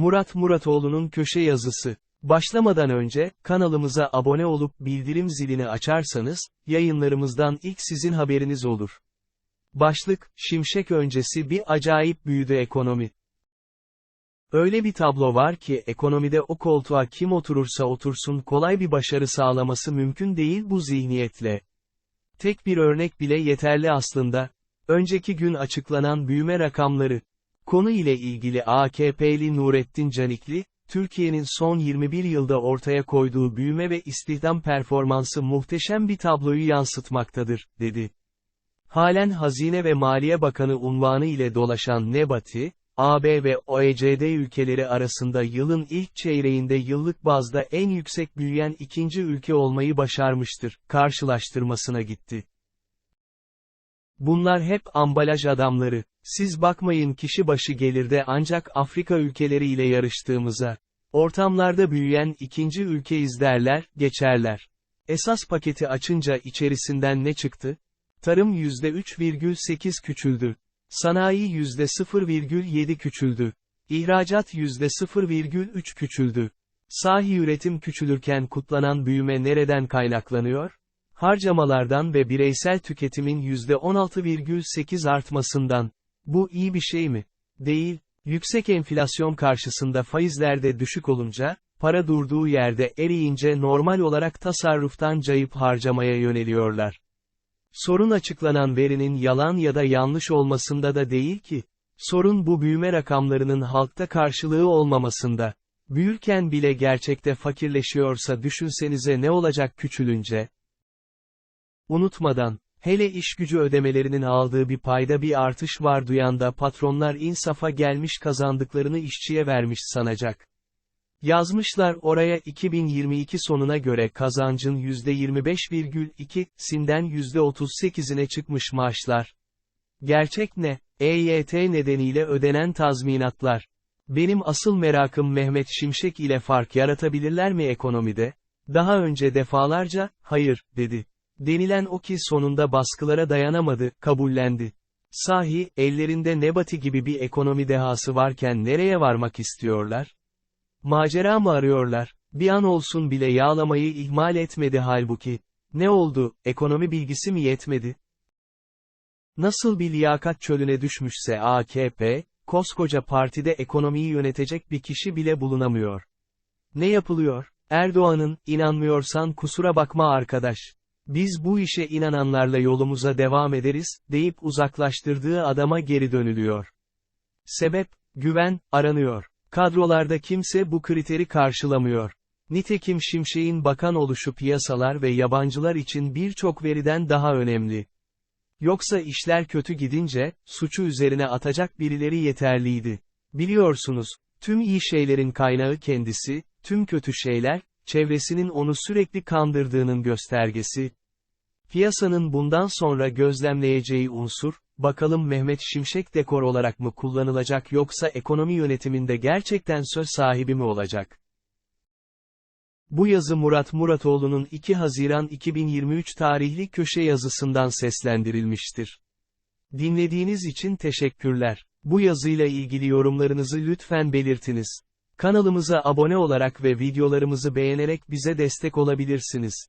Murat Muratoğlu'nun köşe yazısı. Başlamadan önce, kanalımıza abone olup bildirim zilini açarsanız, yayınlarımızdan ilk sizin haberiniz olur. Başlık, Şimşek öncesi bir acayip büyüdü ekonomi. Öyle bir tablo var ki ekonomide o koltuğa kim oturursa otursun kolay bir başarı sağlaması mümkün değil bu zihniyetle. Tek bir örnek bile yeterli aslında. Önceki gün açıklanan büyüme rakamları. Konu ile ilgili AKP'li Nurettin Canikli, Türkiye'nin son 21 yılda ortaya koyduğu büyüme ve istihdam performansı muhteşem bir tabloyu yansıtmaktadır, dedi. Halen Hazine ve Maliye Bakanı unvanı ile dolaşan Nebati, AB ve OECD ülkeleri arasında yılın ilk çeyreğinde yıllık bazda en yüksek büyüyen ikinci ülke olmayı başarmıştır, karşılaştırmasına gitti. Bunlar hep ambalaj adamları. Siz bakmayın kişi başı gelirde ancak Afrika ülkeleri ile yarıştığımıza. Ortamlarda büyüyen ikinci ülkeyiz derler, geçerler. Esas paketi açınca içerisinden ne çıktı? Tarım %3,8 küçüldü. Sanayi %0,7 küçüldü. İhracat %0,3 küçüldü. Sahi üretim küçülürken kutlanan büyüme nereden kaynaklanıyor? Harcamalardan ve bireysel tüketimin %16,8 artmasından. Bu iyi bir şey mi? Değil. Yüksek enflasyon karşısında faizler de düşük olunca, para durduğu yerde eriyince normal olarak tasarruftan cayıp harcamaya yöneliyorlar. Sorun açıklanan verinin yalan ya da yanlış olmasında da değil ki. Sorun bu büyüme rakamlarının halkta karşılığı olmamasında. Büyürken bile gerçekte fakirleşiyorsa düşünsenize ne olacak küçülünce. Unutmadan, hele iş gücü ödemelerinin aldığı bir payda bir artış var duyan da patronlar insafa gelmiş kazandıklarını işçiye vermiş sanacak. Yazmışlar oraya 2022 sonuna göre kazancın %25,2'sinden %38'ine çıkmış maaşlar. Gerçek ne? EYT nedeniyle ödenen tazminatlar. Benim asıl merakım Mehmet Şimşek ile fark yaratabilirler mi ekonomide? Daha önce defalarca, hayır, dedi. Denilen o ki sonunda baskılara dayanamadı, kabullendi. Sahi, ellerinde Nebati gibi bir ekonomi dehası varken nereye varmak istiyorlar? Macera mı arıyorlar? Bir an olsun bile yağlamayı ihmal etmedi halbuki. Ne oldu, ekonomi bilgisi mi yetmedi? Nasıl bir liyakat çölüne düşmüşse AKP, koskoca partide ekonomiyi yönetecek bir kişi bile bulunamıyor. Ne yapılıyor? Erdoğan'ın, inanmıyorsan kusura bakma arkadaş. Biz bu işe inananlarla yolumuza devam ederiz, deyip uzaklaştırdığı adama geri dönülüyor. Sebep, güven, aranıyor. Kadrolarda kimse bu kriteri karşılamıyor. Nitekim Şimşek'in bakan oluşu piyasalar ve yabancılar için birçok veriden daha önemli. Yoksa işler kötü gidince, suçu üzerine atacak birileri yeterliydi. Biliyorsunuz, tüm iyi şeylerin kaynağı kendisi, tüm kötü şeyler, çevresinin onu sürekli kandırdığının göstergesi. Piyasanın bundan sonra gözlemleyeceği unsur, bakalım Mehmet Şimşek dekor olarak mı kullanılacak yoksa ekonomi yönetiminde gerçekten söz sahibi mi olacak? Bu yazı Murat Muratoğlu'nun 2 Haziran 2023 tarihli köşe yazısından seslendirilmiştir. Dinlediğiniz için teşekkürler. Bu yazıyla ilgili yorumlarınızı lütfen belirtiniz. Kanalımıza abone olarak ve videolarımızı beğenerek bize destek olabilirsiniz.